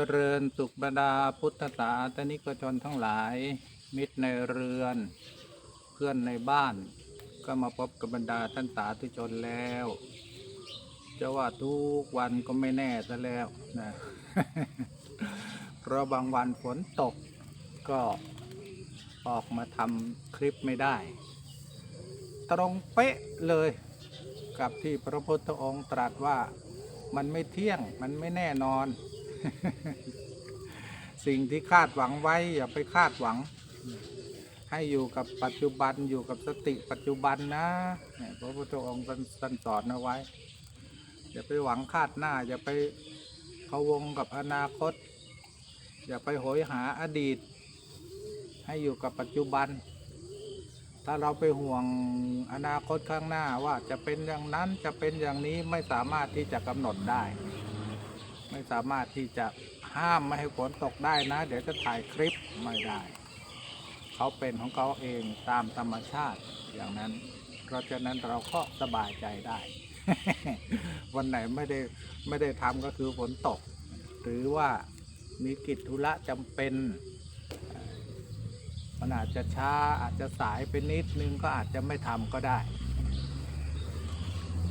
เจริญสุขบรรดาพุทธศาสนิกชนทั้งหลาย มิตรในเรือน เพื่อนในบ้าน ก็มาพบกับบรรดาท่านสาธุชนแล้วจะว่าทุกวันก็ไม่แน่ซะแล้วนะเพราะบางวันฝนตกก็ออกมาทำคลิปไม่ได้ ตรงเป๊ะเลยกับที่พระพุทธองค์ตรัสว่ามันไม่เที่ยงมันไม่แน่นอน สิ่งที่คาดหวังไว้ อย่าไปคาดหวัง ให้อยู่กับปัจจุบันอยู่กับสติปัจจุบันนะเนี่ยพระพุทธองค์ท่านท่านสอนเอาไว้ อย่าไปหวังคาดหน้า อย่าไปพะวงกับอนาคต อย่าไปโหยหาอดีต ให้อยู่กับปัจจุบัน ถ้าเราไปห่วงอนาคตข้างหน้าว่าจะเป็นอย่างนั้นจะเป็นอย่างนี้ไม่สามารถที่จะกำหนดได้ ไม่สามารถที่จะห้ามไม่ให้ฝนตกได้นะ เดี๋ยวจะถ่ายคลิปไม่ได้ เขาเป็นของเขาเองตามธรรมชาติอย่างนั้น เพราะฉะนั้นเราก็สบายใจได้ วันไหนไม่ได้ไม่ได้ทำก็คือฝนตก หรือว่ามีกิจธุระจำเป็นมันอาจจะช้าอาจจะสายไปนิดนึงก็อาจจะไม่ทำก็ได้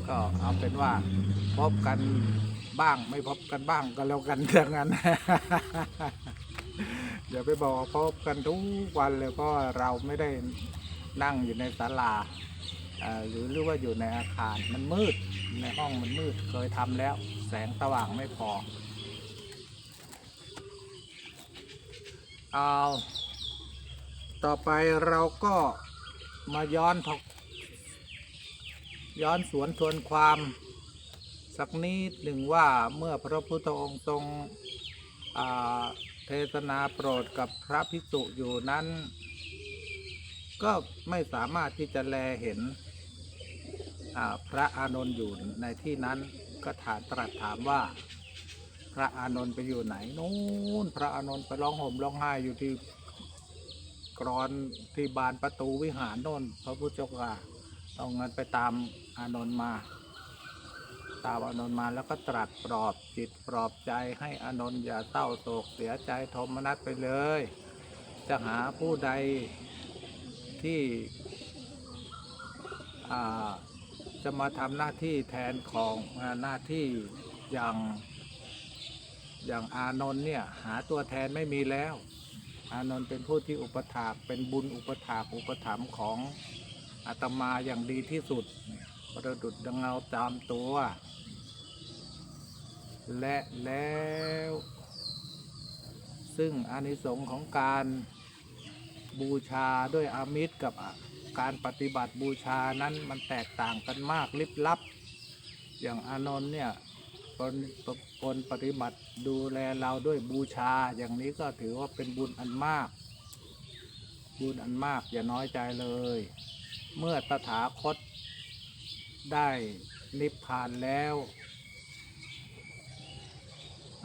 ก็เอาเป็นว่าพบกัน บ้าง ไม่พบกันบ้างก็แล้วกันอย่างนั้นอย่าไปบอกพบกันทุกวันเลยเพราะว่าเราไม่ได้นั่งอยู่ในศาลาหรือหรือว่าอยู่ในอาคารมันมืดในห้องมันมืดเคยทำแล้ว แสงสว่างไม่พอเอาต่อไปเราก็มาย้อนทกย้อนสวนทวนความ สักนิดหนึ่งว่าเมื่อพระพุทธองค์ทรงเทศนาโปรดกับพระภิกษุอยู่นั้น ก็ไม่สามารถที่จะแลเห็นพระอานนท์อยู่ในที่นั้นก็ถามตรัสถามว่า พระอานนท์ไปอยู่ไหนนู้นพระอานนท์ไปร้องห่มร้องไห้อยู่ที่กรอนที่บานประตูวิหารโน่นพระพุทธเจ้าค่ะเอาเงินไปตามอานนท์มา ตามอนนท์มาแล้วก็ตรัสปลอบจิตปลอบใจให้อนนท์อย่าเศร้าโศกเสียใจโทมนัสไปเลย จะหาผู้ใดที่จะมาทำหน้าที่แทนของหน้าที่อย่างอย่างอานนท์เนี่ยหาตัวแทนไม่มีแล้ว อานนท์เป็นผู้ที่อุปถากเป็นบุญอุปถากอุปถัมภ์ของอาตมาอย่างดีที่สุด ประดุดดังเงาตามตัว และแล้ว ซึ่งอานิสงส์ของการบูชาด้วยอามิตรกับการปฏิบัติบูชานั้นมันแตกต่างกันมากลิบลับ อย่างอานนท์เนี่ยคนคนปฏิบัติดูแลเราด้วยบูชา อย่างนี้ก็ถือว่าเป็นบุญอันมาก บุญอันมากอย่าน้อยใจเลย เมื่อตถาคต ได้นิพพานแล้ว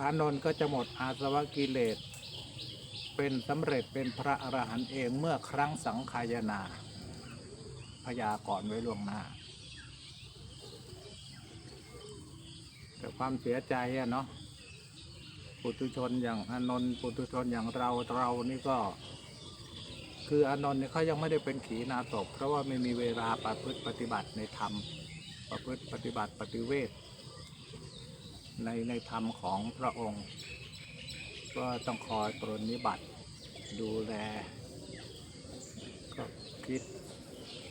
อานนท์ก็จะหมดอาสวะกิเลส เป็นสำเร็จเป็นพระอรหันต์เองเมื่อครั้งสังขายนา พยากรณ์ไว้ล่วงหน้า แต่ความเสียใจอะเนาะปุถุชนอย่างอานนท์ปุถุชนอย่างเราเรานี่ก็ คืออานนท์เนี่ยเขายังไม่ได้เป็นขีณาศพเพราะว่าไม่มีเวลาประพฤติปฏิบัติในธรรม ประพฤติปฏิบัติปฏิเวทในในธรรมของพระองค์ ก็ต้องคอยปรนนิบัติดูแล ก็คิด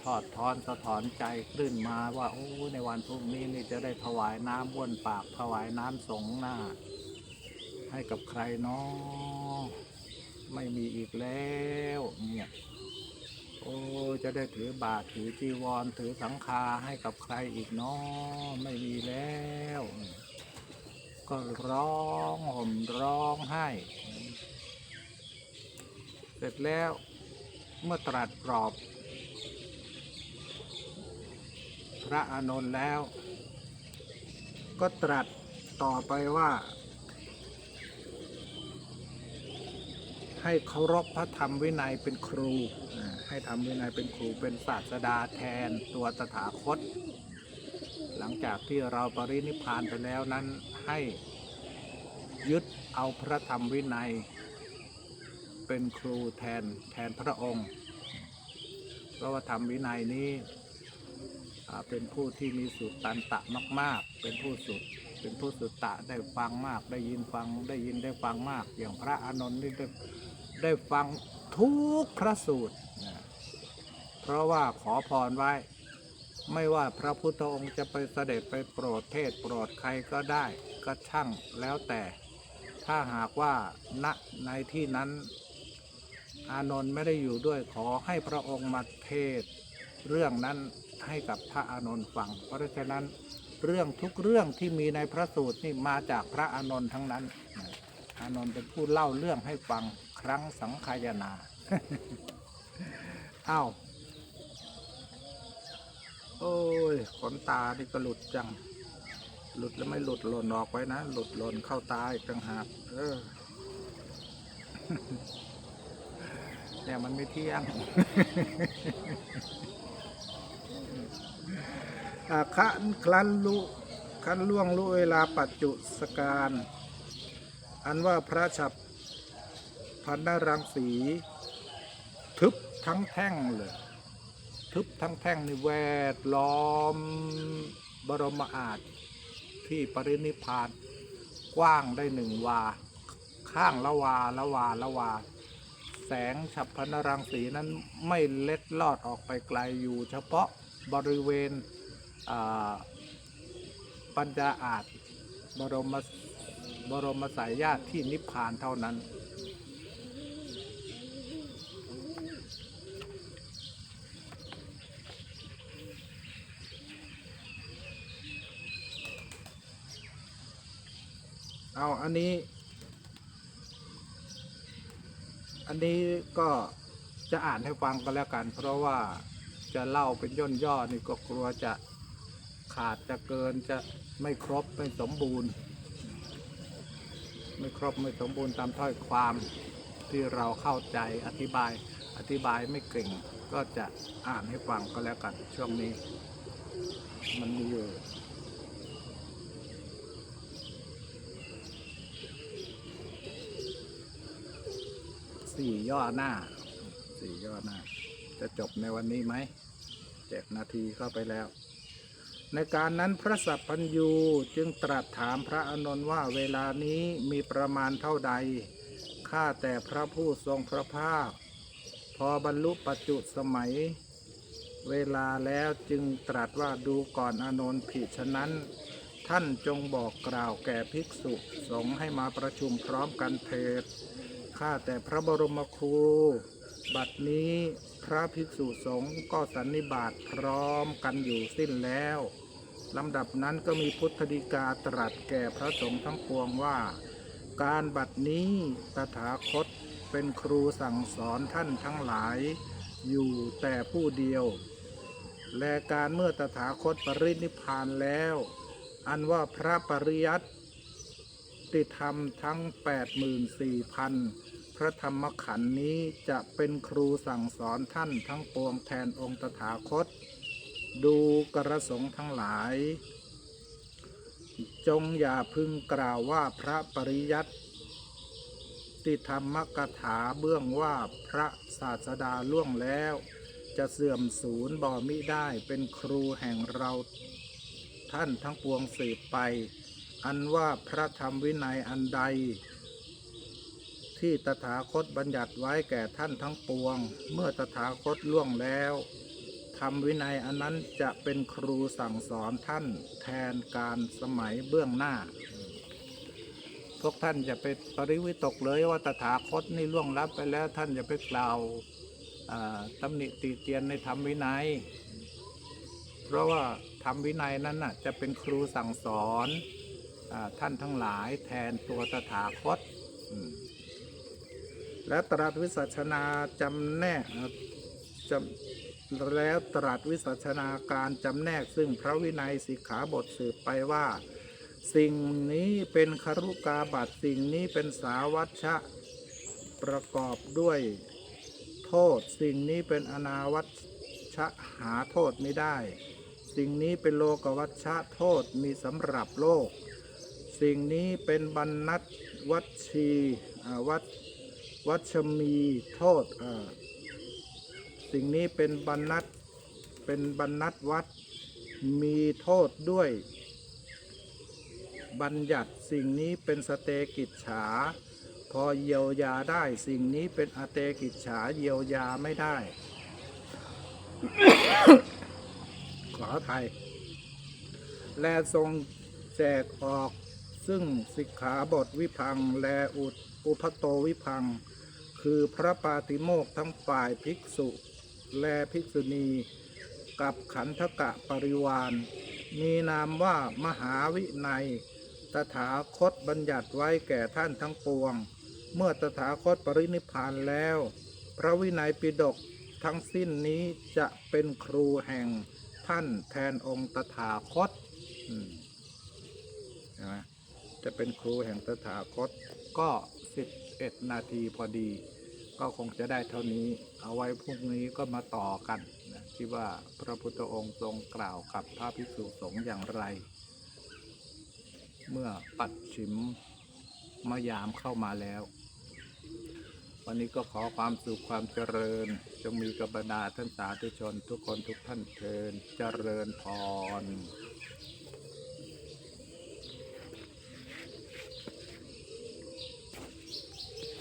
ทอดทอนสะถอนใจขึ้นมาว่าโอ้ในวันพรุ่งนี้นี่จะได้ถวายน้ำบ้วนปากถวายน้ำสงหน้า ให้กับใครเนาะ ไม่มีอีกแล้วเนี่ยโอ้จะได้ถือบาตรถือจีวรถือสังฆาให้กับใครอีกเนาะไม่มีแล้ว ก็ร้องห่มร้องไห้ เสร็จแล้วเมื่อตรัสปลอบ พระอานนท์แล้ว ก็ตรัสต่อไปว่า ให้เคารพพระธรรมวินัยเป็นครูให้ธรรมวินัยเป็นครูเป็นศาสดาแทนตัวตถาคต หลังจากที่เราปรินิพานไปแล้วนั้นให้ยึดเอาพระธรรมวินัย เป็นครูแทนแทนพระองค์เพราะว่าธรรมวินัยนี้เป็นผู้ที่มีสุตตันตะมาก ๆ เป็นผู้สุด เป็นผู้สุตตะได้ฟังมาก ได้ยินฟังได้ยินได้ฟังมาก อย่างพระอานนท์นี่ได้ได้ฟังทุกพระสูตรนะเพราะว่าขอพรไว้ ไม่ว่าพระพุทธองค์จะไปเสด็จไปโปรดเทศโปรดใครก็ได้ก็ช่างแล้วแต่ถ้าหากว่าณในที่นั้น อานนท์ไม่ได้อยู่ด้วยขอให้พระองค์มาเทศเรื่องนั้นให้กับพระอานนท์ฟัง เพราะฉะนั้น เรื่องทุกเรื่องที่มีในพระสูตรนี่มาจากพระอานนท์ทั้งนั้น อานนท์เป็นผู้เล่าเรื่องให้ฟังครั้งสังขายนาอ้าวโอ้ยขนตานี่ก็หลุดจัง หลุดแล้วไม่หลุดหล่นออกไว้นะ หลุดหล่นเข้าตาอีกต่างหากเออเนี่ยมันไม่เที่ยง อ่าคันคลันลุคันล่วงลุเวลาปัจจุสการอันว่าพระฉับพันนรังสี ทึบทั้งแท่งเลยทึบทั้งแท่งนี่แวดล้อมบรมอาจที่ปรินิพานกว้างได้หนึ่งวา ข้างละวาละวาละวา แสงฉับพนรังสีนั้นไม่เล็ดลอดออกไปไกลอยู่ เฉพาะบริเวณ ปัญญาอาจบรมบรมสายญาติที่นิพพานเท่านั้น เอาอันนี้ อันนี้ก็จะอ่านให้ฟังก็แล้วกัน เพราะว่าจะเล่าเป็นย่นย่อนี่ก็กลัวจะ ขาดจะเกินจะไม่ครบไม่สมบูรณ์ ไม่ครบไม่สมบูรณ์ตามถ้อยความที่เราเข้าใจอธิบายอธิบายไม่เก่ง ก็จะอ่านให้ฟังก็แล้วกันช่วงนี้ มันมีอยู่สี่ย่อหน้าสี่ย่อหน้า จะจบในวันนี้ไหมเจ็ดนาทีเข้าไปแล้ว ในการนั้นพระสัพพัญยูจึงตรัสถามพระอานนท์ว่าเวลานี้มีประมาณเท่าใด ข้าแต่พระผู้ทรงพระภาค พอบรรลุปัจจุสมัย เวลาแล้วจึงตรัสว่าดูก่อนอานนท์ผิดฉะนั้น ท่านจงบอกกล่าวแก่ภิกษุสงฆ์ให้มาประชุมพร้อมกันเถิด ข้าแต่พระบรมครู บัดนี้พระภิกษุสงฆ์ก็สันนิบาตพร้อมกันอยู่สิ้นแล้ว ลำดับนั้นก็มีพุทธดีกาตรัสแก่พระสงฆ์ทั้งปวงว่า การบัดนี้ตถาคตเป็นครูสั่งสอนท่านทั้งหลาย อยู่แต่ผู้เดียว และการเมื่อตถาคตปรินิพานแล้ว อันว่าพระปริยัติติธรรมทั้ง 84,000 พระธรรมขันธ์นี้จะเป็นครูสั่งสอนท่านทั้งปวงแทนองค์ตถาคต ดูกระสงทั้งหลาย จงอย่าพึงกล่าวว่าพระปริยัติติธรรมกถาเบื้องว่าพระศาสดาล่วงแล้ว จะเสื่อมสูญบ่มิได้เป็นครูแห่งเราท่านทั้งปวงสืบไป อันว่าพระธรรมวินัยอันใด ที่ตถาคตบัญญัติไว้แก่ท่านทั้งปวง เมื่อตถาคตล่วงแล้ว ธรรมวินัยอันนั้นจะเป็นครูสั่งสอนท่านแทนการสมัยเบื้องหน้า พวกท่านอย่าไปปริวิตกเลยว่าตถาคตนี่ล่วงลับไปแล้วท่านอย่าไปกล่าวตำหนิติเตียนในธรรมวินัย เพราะว่าธรรมวินัยนั้นน่ะจะเป็นครูสั่งสอนอท่านทั้งหลายแทนตัวตถาคต และตรัสวิสัชนาจำแนกจำ แล้วตรัสวิสัชนาการจำแนกซึ่งพระวินัยสิกขาบทสืบไปว่า สิ่งนี้เป็นคารุกาบัตสิ่งนี้เป็นสาวัชชะประกอบด้วยโทษ สิ่งนี้เป็นอนาวัชชะหาโทษไม่ได้ สิ่งนี้เป็นโลกวัชชะโทษมีสำหรับโลก สิ่งนี้เป็นบรรนัตวัชีวัดวัชมีโทษ สิ่งนี้เป็นบรรนัตเป็นบรรนัตวัดมีโทษด้วย บัญญัติสิ่งนี้เป็นสเตกิจฉา พอเยียวยาได้สิ่งนี้เป็นอเตกิจฉาเยียวยาไม่ได้ ขออภัยและทรงแจกออกซึ่งสิกขาบทวิพังและอุดอุพโตวิพัง คือพระปาติโมกทั้งฝ่ายภิกษุ และภิกษุณี กับขันธกะปริวาน มีนามว่ามหาวินัยตถาคตบัญญัติไว้แก่ท่านทั้งปวง เมื่อตถาคตปรินิพานแล้ว พระวินัยปิฎกทั้งสิ้นนี้จะเป็นครูแห่งท่านแทนองค์ตถาคตจะเป็นครูแห่งตถาคตก็สิบเอ็ดนาทีพอดี ก็คงจะได้เท่านี้ เอาไว้พรุ่งนี้ก็มาต่อกันนะที่ว่าพระพุทธองค์ทรงกล่าวกับพระภิกษุสงฆ์อย่างไร เมื่อปัดฉิมมายามเข้ามาแล้ว วันนี้ก็ขอความสุขความเจริญ จงมีกับบรรดาท่านสาธุชนทุกคนทุกท่านเทินเจริญพร